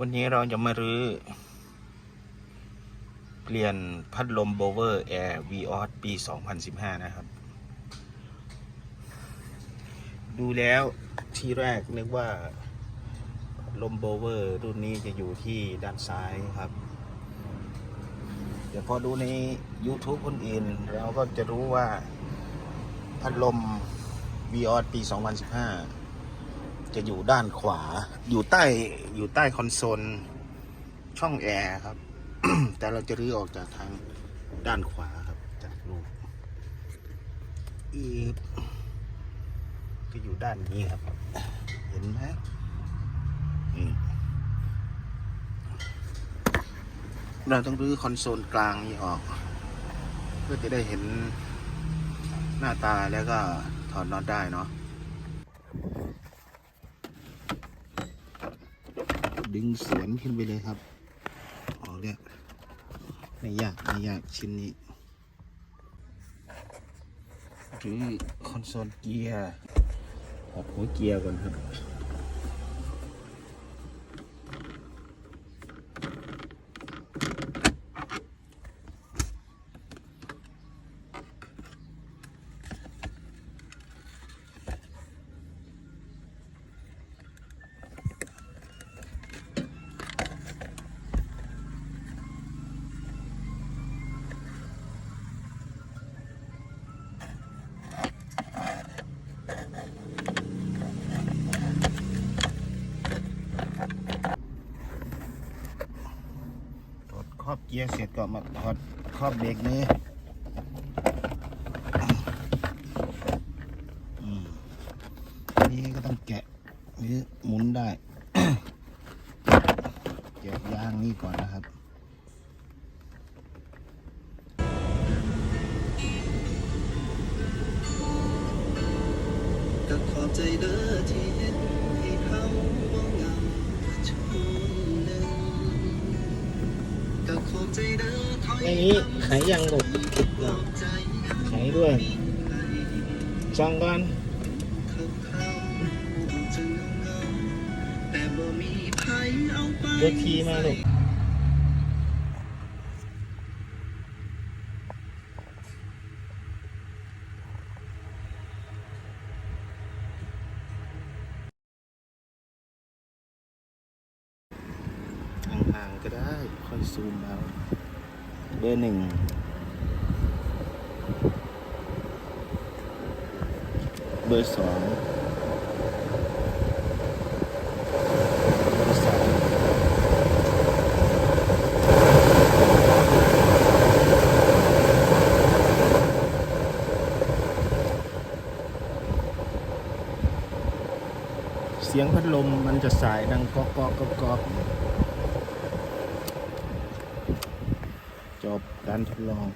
วันนี้เราจะมารื้อ เปลี่ยนพัดลมโบเวอร์แอร์วีออสปี 2015 นะครับ ดูแล้วที่แรกนึกว่าลมโบเวอร์รุ่นนี้จะอยู่ที่ด้านซ้ายครับ เดี๋ยวพอดูใน YouTube คนอื่น เราก็จะรู้ว่าพัดลม v ีออสปี 2015 จะอยู่ด้านขวา อยู่ใต้อยู่ใต้คอนโซลช่องแอร์ครับ แต่เราจะรื้อออกจากทางด้านขวาครับจากรูปอีกก็อยู่ด้านนี้ครับ เห็นไหมเราต้องรื้อคอนโซลกลางนี้ออก เพื่อจะได้เห็นหน้าตาแล้วก็ถอดน็อตได้เนาะ ดึงสวนขึ้นไปเลยครับ ออกเนี่ยไม่ยากไม่ยากชิ้นนี้คือคอนโซลเกียร์ออกหัวเกียร์ก่อนครับ รอบเกียร์เสร็จก็มาถอดครอบเบรกมืออืมอันนี้ก็ต้องแกะหรือหมุนได้แกะยางนี่ก่อนนะครับก็ขอบใจเด้อที่ อบใจเด้อถอยในนี้ไขยังหลบปลอบใจไขด้วยจองก่อนเขาเขาจะเงาๆแต่บ่มีไผเอาไป เลือกทีมาลูก ห่างๆ ก็ได้ ค่อยซูมเอาเบอร์หนึ่งเบอร์สองเสียงพัดลมมันจะสายดังก๊อกก๊อกก๊อก จบการทดลอง